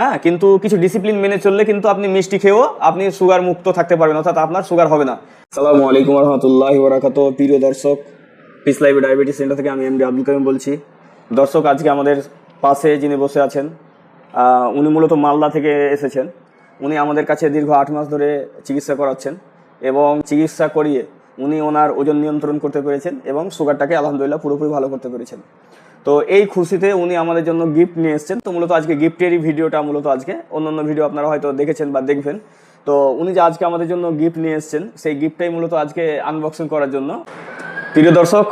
হ্যাঁ কিন্তু কিছু ডিসিপ্লিন মেনে চললে কিন্তু আপনি মিষ্টি খেয়েও আপনি সুগার মুক্ত থাকতে পারবেন, অর্থাৎ আপনার সুগার হবে না। সালামু আলাইকুম রহমতুল্লাহ বরাকাত প্রিয় দর্শক পিস লাইভ ডায়াবেটিস সেন্টার থেকে আমি এমডি আব্দুল কারিম বলছি। দর্শক, আজকে আমাদের পাশে যিনি বসে আছেন উনি মূলত মালদা থেকে এসেছেন। উনি আমাদের কাছে দীর্ঘ আট মাস ধরে চিকিৎসা করাচ্ছেন এবং চিকিৎসা করিয়ে উনি ওনার ওজন নিয়ন্ত্রণ করতে পেরেছেন এবং সুগারটাকে আলহামদুলিল্লাহ পুরোপুরি ভালো করতে পেরেছেন। তো এই খুশিতে উনি আমাদের জন্য গিফট নিয়ে এসেছেন। তো মূলত আজকে গিফটেরই ভিডিওটা মূলত আজকে। অন্যান্য ভিডিও আপনারা হয়তো দেখেছেন বা দেখবেন। তো উনি যে আজকে আমাদের জন্য গিফট নিয়ে এসেছেন সেই গিফটটাই মূলত আজকে আনবক্সিং করার জন্য। প্রিয় দর্শক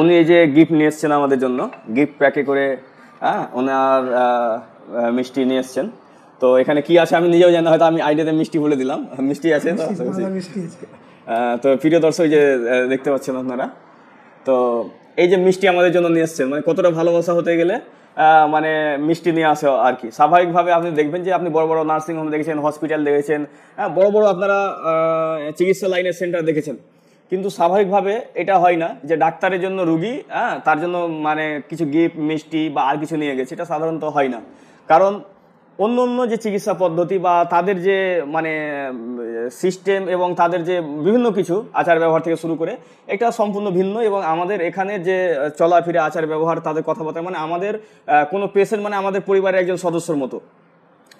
উনি এই যে গিফট নিয়ে এসেছেন আমাদের জন্য গিফট প্যাকে করে হ্যাঁ ওনার মিষ্টি নিয়ে এসেছেন। তো এখানে কি আছে আমি নিজেও জানি না, হয়তো আমি আইডিয়াতে মিষ্টি বলে দিলাম। মিষ্টি আছে তো? প্রিয় দর্শক যে দেখতে পাচ্ছেন আপনারা। তো এই যে মিষ্টি আমাদের জন্য নিয়ে এসছেন মানে কতটা ভালোবাসা হতে গেলে মানে মিষ্টি নিয়ে আসে আর কি। স্বাভাবিকভাবে আপনি দেখবেন যে আপনি বড় বড় নার্সিং হোম দেখেছেন, হসপিটাল দেখেছেন হ্যাঁ বড় বড় আপনারা চিকিৎসা লাইনের সেন্টার দেখেছেন। কিন্তু স্বাভাবিকভাবে এটা হয় না যে ডাক্তারের জন্য রুগী হ্যাঁ তার জন্য মানে কিছু গিফট, মিষ্টি বা আর কিছু নিয়ে গেছে, এটা সাধারণত হয় না। কারণ অন্য অন্য যে চিকিৎসা পদ্ধতি বা তাদের যে মানে সিস্টেম এবং তাদের যে বিভিন্ন কিছু আচার ব্যবহার থেকে শুরু করে, এটা সম্পূর্ণ ভিন্ন এবং আমাদের এখানে যে চলাফেরা, আচার ব্যবহার, তাদের কথাবার্তা মানে আমাদের কোনো পেশেন্ট মানে আমাদের পরিবারের একজন সদস্যর মতো।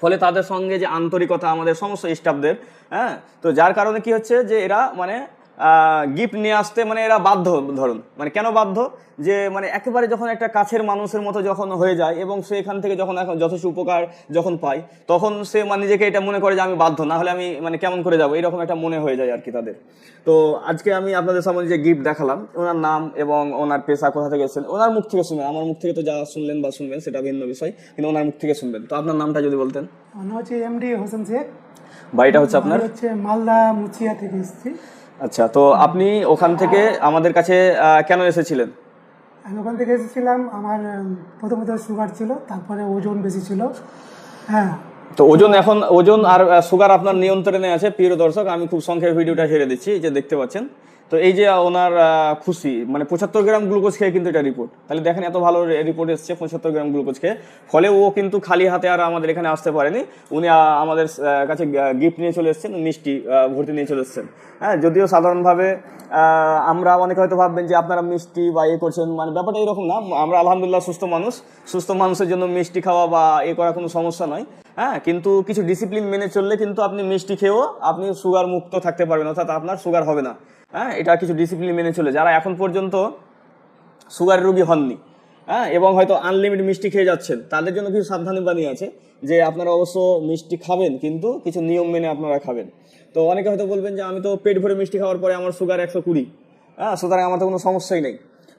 ফলে তাদের সঙ্গে যে আন্তরিকতা, আমাদের সমস্ত স্টাফদের হ্যাঁ তো যার কারণে কি হচ্ছে যে এরা মানে গিফট নিয়ে আসতে মানে এরা বাধ্য ধরুন। মানে কেন বাধ্য? যে মানে একেবারে যখন একটা কাছের মানুষের মতো যখন হয়ে যায় এবং সে এখান থেকে যখন এখন যথেষ্ট উপকার যখন পায় তখন সে মানে নিজেকে এটা মনে করে যে আমি বাধ্য না হলে আমি মানে কেমন করে যাব? এরকম একটা মনে হয়ে যায় আর কি তাদের। তো আজকে আমি আপনাদের সামনে যে গিফট দেখালাম ওনার নাম এবং ওনার পেশা কোথা থেকে এসেছেন? ওনার মুখ থেকে শুনবেন। আমার মুখ থেকে তো যা শুনলেন বা শুনবেন সেটা ভিন্ন বিষয় কিন্তু ওনার মুখ থেকে শুনবেন। তো আপনার নামটা যদি বলতেন। আমার নাম হচ্ছে এমডি হোসেন শেখ। বাড়িটা হচ্ছে আপনার? হচ্ছে মালদা মুচিয়া থেকে এসেছি। আচ্ছা তো আপনি ওখান থেকে আমাদের কাছে কেন এসেছিলেন? আমি ওখান থেকে এসেছিলাম আমার প্রথমত সুগার ছিল তারপরে ওজন বেশি ছিল। হ্যাঁ। তো ওজন এখন ওজন আর সুগার আপনার নিয়ন্ত্রণে আছে প্রিয় দর্শক আমি খুব সংক্ষেপে ভিডিওটা ছেড়ে দিচ্ছি এই যে দেখতে পাচ্ছেন। তো এই যে ওনার খুশি মানে পঁচাত্তর গ্রাম গ্লুকোজ খেয়ে কিন্তু এটা রিপোর্ট তাহলে দেখেন এত ভালো রিপোর্ট এসছে, পঁচাত্তর গ্রাম গ্লুকোজ খেয়ে। ফলে ও কিন্তু খালি হাতে আর আমাদের এখানে আসতে পারেনি। উনি আমাদের কাছে গিফট নিয়ে চলে এসেছেন মিষ্টি ভর্তি নিয়ে চলে এসেছেন। হ্যাঁ যদিও সাধারণভাবে আমরা অনেকে হয়তো ভাববেন যে আপনারা মিষ্টি বা এ করছেন মানে ব্যাপারটা এরকম না। আমরা আলহামদুলিল্লাহ সুস্থ মানুষ। সুস্থ মানুষের জন্য মিষ্টি খাওয়া বা এ করা কোনো সমস্যা নয়। হ্যাঁ কিন্তু কিছু ডিসিপ্লিন মেনে চললে কিন্তু আপনি মিষ্টি খেয়েও আপনি সুগার মুক্ত থাকতে পারবেন, অর্থাৎ আপনার সুগার হবে না। হ্যাঁ এটা কিছু ডিসিপ্লিন মেনে চলে। যারা এখন পর্যন্ত সুগারের রোগী হননি হ্যাঁ এবং হয়তো আনলিমিটেড মিষ্টি খেয়ে যাচ্ছেন, তাদের জন্য কিছু সাবধানবাণী আছে যে আপনারা অবশ্য মিষ্টি খাবেন, কিন্তু কিছু নিয়ম মেনে আপনারা খাবেন। তো অনেকে হয়তো বলবেন যে, আমি তো পেট ভরে মিষ্টি খাওয়ার পরে আমার সুগার একশো কুড়ি হ্যাঁ সুতরাং আমার তো কোনো সমস্যাই নেই।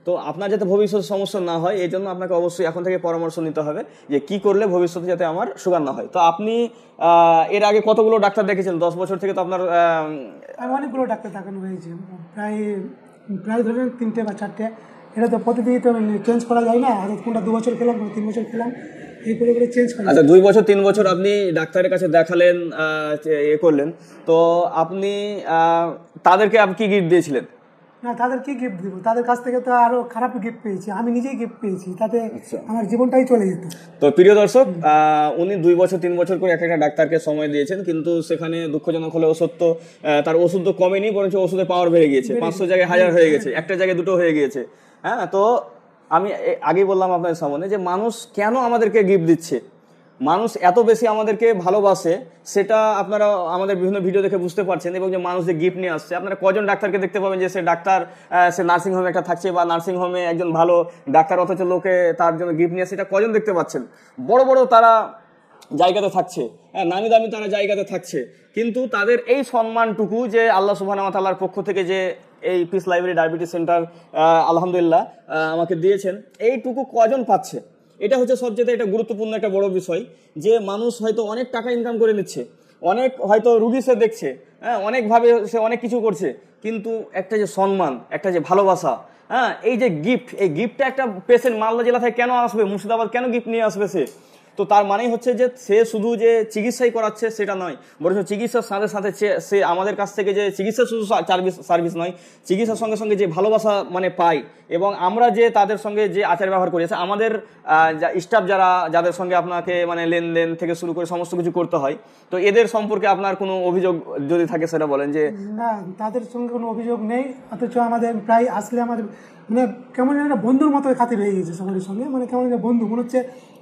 তো আপনার যাতে ভবিষ্যতে সমস্যা না হয় এই জন্য আপনাকে অবশ্যই এখন থেকে পরামর্শ নিতে হবে যে কি করলে ভবিষ্যতে যাতে আমার সুগার না হয়। তো আপনি এর আগে কতগুলো ডাক্তার দেখেছেন? দশ বছর থেকে তো আপনার অনেকগুলো ডাক্তার দেখানো হয়েছে। প্রায় প্রায় ধরেন তিনটে বা চারটে। এটা তো প্রতিদিনই তো চেঞ্জ করা যায় না। হয়তো কোনটা দু বছর খেলাম কোনো তিন বছর খেলাম এই করে করে চেঞ্জ করা। আচ্ছা দুই বছর তিন বছর আপনি ডাক্তারের কাছে দেখালেন এ করলেন। তো আপনি তাদেরকে আপনি কি গিফট দিয়েছিলেন? না তাদের কি গিফট দিব। তাদের কাছ থেকে তো আরও খারাপ গিফট পেয়েছি। আমি নিজেই গিফট পেয়েছি তাতে আমার জীবনটাই চলে যেত। তো প্রিয় দর্শক উনি দুই বছর তিন বছর করে এক একটা ডাক্তারকে সময় দিয়েছেন কিন্তু সেখানে দুঃখজনক হলেও সত্য তার ওষুধ তো কমেনি বরঞ্চ ওষুধের পাওয়ার বেড়ে গিয়েছে। পাঁচশো জায়গায় হাজার হয়ে গেছে একটা জায়গায় দুটো হয়ে গিয়েছে। হ্যাঁ তো আমি আগেই বললাম আপনাদের সামনে যে মানুষ কেন আমাদেরকে গিফট দিচ্ছে? মানুষ এত বেশি আমাদেরকে ভালোবাসে, সেটা আপনারা আমাদের বিভিন্ন ভিডিও দেখে বুঝতে পারছেন এবং যে মানুষ যে গিফট নিয়ে আসছে, আপনারা কজন ডাক্তারকে দেখতে পাবেন যে সে ডাক্তার সে নার্সিং হোমে একটা থাকছে বা নার্সিং হোমে একজন ভালো ডাক্তার অথচ লোকে তার জন্য গিফট নিয়ে এটা কজন দেখতে পাচ্ছেন? বড় বড় তারা জায়গাতে থাকছে হ্যাঁ নামি দামি তারা জায়গাতে থাকছে, কিন্তু তাদের এই সম্মানটুকু যে আল্লাহ সুবহান তাল্লার পক্ষ থেকে যে এই পিস লাইব্রেরি ডায়াবেটিস সেন্টার আলহামদুলিল্লাহ আমাকে দিয়েছেন, এইটুকু কজন পাচ্ছে? এটা হচ্ছে সবচেয়ে একটা গুরুত্বপূর্ণ একটা বড় বিষয়, যে মানুষ হয়তো অনেক টাকা ইনকাম করে নিচ্ছে, অনেক হয়তো রুগী সে দেখছে হ্যাঁ অনেকভাবে সে অনেক কিছু করছে, কিন্তু একটা যে সম্মান, একটা যে ভালোবাসা হ্যাঁ এই যে গিফট এই গিফটটা একটা পেশেন্ট মালদা জেলা থেকে কেন আসবে, মুর্শিদাবাদ কেন গিফট নিয়ে আসবে সে? তো তার মানেই হচ্ছে যে সে শুধু যে চিকিৎসাই করাচ্ছে সেটা নয়, বরঞ্চ চিকিৎসার সাথে সাথে সে- আমাদের কাছ থেকে যে চিকিৎসা শুধু সার্ভিস সার্ভিস নয়, চিকিৎসার সঙ্গে সঙ্গে যে ভালোবাসা মানে পাই এবং আমরা যে তাদের সঙ্গে যে আচার ব্যবহার করি আছে আমাদের স্টাফ যারা, যাদের সঙ্গে আপনাকে মানে লেনদেন থেকে শুরু করে সমস্ত কিছু করতে হয়, তো এদের সম্পর্কে আপনার কোনো অভিযোগ যদি থাকে সেটা বলেন যে না, তাদের সঙ্গে কোনো অভিযোগ নেই, অথচ আমাদের প্রায় আসলে আমাদের মানে কেমন একটা বন্ধুর মতো খাতির হয়ে গেছে সবারই সঙ্গে। মানে কেমন একটা বন্ধু, মনে হচ্ছে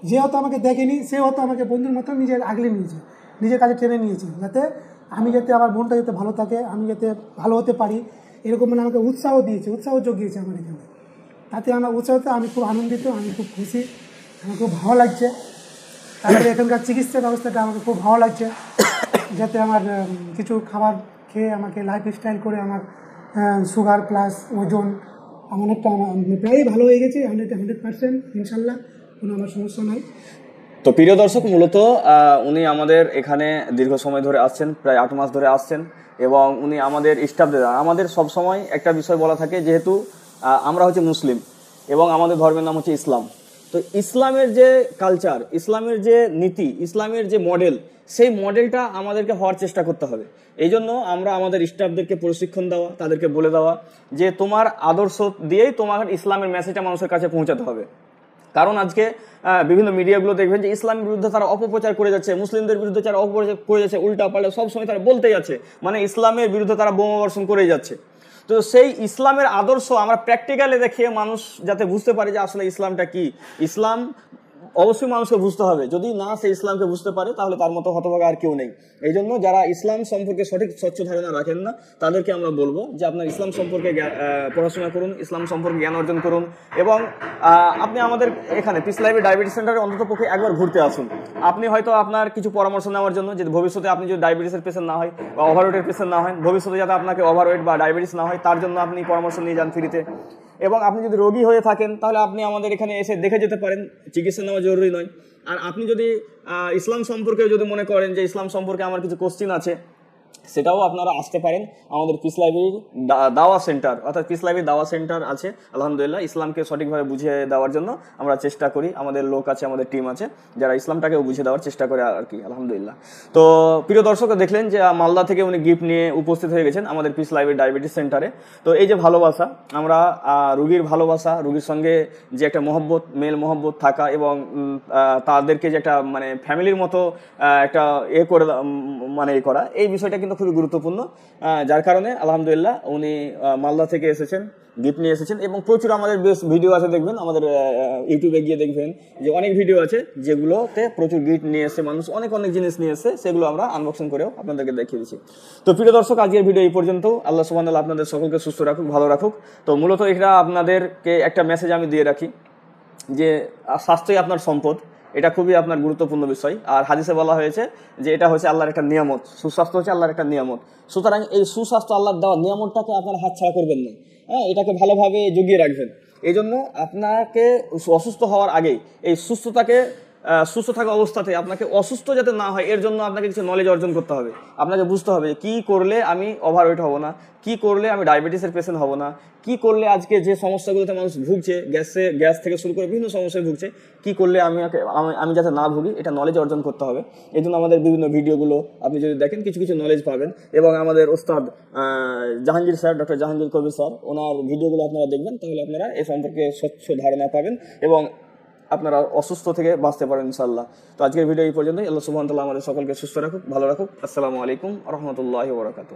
যে হয়তো আমাকে দেখেনি, সে হয়তো আমাকে বন্ধুর মতো নিজের আগলে নিয়েছে, নিজের কাছে টেনে নিয়েছে, যাতে আমি যাতে আমার মনটা যাতে ভালো থাকে, আমি যাতে ভালো হতে পারি, এরকম মানে আমাকে উৎসাহ দিয়েছে, উৎসাহ জগিয়েছে আমার এখানে। তাতে আমার উৎসাহতে আমি খুব আনন্দিত, আমি খুব খুশি, আমার খুব ভালো লাগছে। তারপরে এখানকার চিকিৎসা ব্যবস্থাটা আমাকে খুব ভালো লাগছে, যাতে আমার কিছু খাবার খেয়ে আমাকে লাইফ স্টাইল করে আমার সুগার প্লাস ওজন আমার প্রায় ভালো হয়ে গেছে হান্ড্রেড হান্ড্রেড পার্সেন্ট ইনশাল্লাহ, কোনো আমার সমস্যা নাই। তো প্রিয় দর্শক, মূলত উনি আমাদের এখানে দীর্ঘ সময় ধরে আসছেন, প্রায় আট মাস ধরে আসছেন, এবং উনি আমাদের স্টাফদের, আমাদের সব সময় একটা বিষয় বলা থাকে, যেহেতু আমরা হচ্ছে মুসলিম, এবং আমাদের ধর্মের নাম হচ্ছে ইসলাম। তো ইসলামের যে কালচার ইসলামের যে নীতি, ইসলামের যে মডেল সেই মডেলটা আমাদেরকে হওয়ার চেষ্টা করতে হবে। এই জন্য আমরা আমাদের স্টাফদেরকে প্রশিক্ষণ দেওয়া, তাদেরকে বলে দেওয়া যে তোমার আদর্শ দিয়েই তোমার ইসলামের মেসেজটা মানুষের কাছে পৌঁছাতে হবে। কারণ আজকে বিভিন্ন মিডিয়াগুলো দেখবেন যে ইসলামের বিরুদ্ধে তারা অপপ্রচার করে যাচ্ছে, মুসলিমদের বিরুদ্ধে তারা অপপ্রচার করে যাচ্ছে উল্টা পাল্টা সবসময় তারা বলতেই যাচ্ছে। মানে ইসলামের বিরুদ্ধে তারা বোমাবর্ষণ করেই যাচ্ছে। তো সেই ইসলামের আদর্শ আমরা প্র্যাকটিক্যালে দেখে মানুষ যাতে বুঝতে পারে যে আসলে ইসলামটা কি? ইসলাম অবশ্যই মানুষকে বুঝতে হবে। যদি না সে ইসলামকে বুঝতে পারে, তাহলে তার মতো হতভাগা আর কেউ নেই। এই জন্য যারা ইসলাম সম্পর্কে সঠিক স্বচ্ছ ধারণা রাখেন না, তাদেরকে আমরা বলব যে আপনার ইসলাম সম্পর্কে পড়াশোনা করুন, ইসলাম সম্পর্কে জ্ঞান অর্জন করুন এবং আপনি আমাদের এখানে পিস লাইভে ডায়াবেটিস সেন্টারে অন্তত পক্ষে একবার ঘুরতে আসুন। আপনি হয়তো আপনার কিছু পরামর্শ নেওয়ার জন্য, যে ভবিষ্যতে আপনি যদি ডায়াবেটিসের পেশেন্ট না হয় বা ওভারওয়েটের পেশেন্ট না হয়, ভবিষ্যতে যাতে আপনাকে ওভারওয়েট বা ডায়াবেটিস না হয়, তার জন্য আপনি পরামর্শ নিয়ে যান ফ্রিতে এবং আপনি যদি রোগী হয়ে থাকেন, তাহলে আপনি আমাদের এখানে এসে দেখে যেতে পারেন, চিকিৎসা নেওয়া জরুরি নয়। আর আপনি যদি ইসলাম সম্পর্কে যদি মনে করেন যে ইসলাম সম্পর্কে আমার কিছু কোশ্চিন আছে সেটাও আপনারা আসতে পারেন। আমাদের পিস লাইব্রেরির দাওয়া সেন্টার অর্থাৎ পিস লাইব্রেরি দাওয়া সেন্টার আছে। আলহামদুলিল্লাহ, ইসলামকে সঠিকভাবে বুঝিয়ে দেওয়ার জন্য আমরা চেষ্টা করি। আমাদের লোক আছে, আমাদের টিম আছে, যারা ইসলামটাকেও বুঝিয়ে দেওয়ার চেষ্টা করে আর কি, আলহামদুলিল্লাহ। তো প্রিয় দর্শক, দেখলেন যে মালদা থেকে উনি গিফট নিয়ে উপস্থিত হয়ে গেছেন আমাদের পিস লাইব্রেরি ডায়াবেটিস সেন্টারে তো এই যে ভালোবাসা, আমরা রুগীর ভালোবাসা, রুগীর সঙ্গে যে একটা মহব্বত মেল মহব্বত থাকা এবং তাদেরকে যে একটা মানে ফ্যামিলির মতো একটা এ করে মানে এ করা, এই বিষয়টা কিন্তু খুবই গুরুত্বপূর্ণ। যার কারণে আলহামদুলিল্লাহ উনি মালদা থেকে এসেছেন, গিফট নিয়ে এসেছেন এবং প্রচুর আমাদের বেশ ভিডিও আছে দেখবেন, আমাদের ইউটিউবে গিয়ে দেখবেন যে অনেক ভিডিও আছে যেগুলোতে প্রচুর গিফট নিয়ে এসে মানুষ, অনেক অনেক জিনিস নিয়ে এসে সেগুলো আমরা আনবক্সিং করেও আপনাদেরকে দেখিয়ে দিচ্ছি। তো প্রিয় দর্শক, আজকের ভিডিও এই পর্যন্ত আল্লাহ সুবাহ আপনাদের সকলকে সুস্থ রাখুক, ভালো রাখুক। তো মূলত এটা আপনাদেরকে একটা মেসেজ আমি দিয়ে রাখি যে স্বাস্থ্যই আপনার সম্পদ। এটা খুবই আপনার গুরুত্বপূর্ণ বিষয়। আর হাদিসে বলা হয়েছে যে এটা হচ্ছে আল্লাহর একটা নিয়ামত, সুস্বাস্থ্য হচ্ছে আল্লাহর একটা নিয়ামত। সুতরাং এই সুস্বাস্থ্য আল্লাহর দেওয়া নিয়ামতটাকে আপনার হাতছাড়া করবেন না। হ্যাঁ এটাকে ভালোভাবে জুগিয়ে রাখবেন। এই জন্য আপনাকে অসুস্থ হওয়ার আগেই এই সুস্থতাকে সুস্থ থাকা অবস্থাতে আপনাকে অসুস্থ যাতে না হয়, এর জন্য আপনাকে কিছু নলেজ অর্জন করতে হবে। আপনাকে বুঝতে হবে কী করলে আমি ওভারওয়েট হব না, কি করলে আমি ডায়াবেটিসের পেশেন্ট হব না, কি করলে আজকে যে সমস্যাগুলোতে মানুষ ভুগছে, গ্যাসে, গ্যাস থেকে শুরু করে বিভিন্ন সমস্যায় ভুগছে, কি করলে আমি- আমি যাতে না ভুগি, এটা নলেজ অর্জন করতে হবে। এই জন্য আমাদের বিভিন্ন ভিডিওগুলো আপনি যদি দেখেন, কিছু কিছু নলেজ পাবেন এবং আমাদের ওস্তাদ Jahangir sir doctor Jahangir Kabir sir, ওনার ভিডিওগুলো আপনারা দেখবেন, তাহলে আপনারা এ সম্পর্কে স্বচ্ছ ধারণা পাবেন এবং আপনারা অসুস্থ থেকে বাঁচতে পারেন ইনশাল্লাহ তো আজকের ভিডিও এই পর্যন্তই। আল্লাহ সুবাহ আমাদের সকলকে সুস্থ রাখুক, ভালো রাখুক। আসসালামু আলাইকুম রহমতুল্লাহ বরাকাতু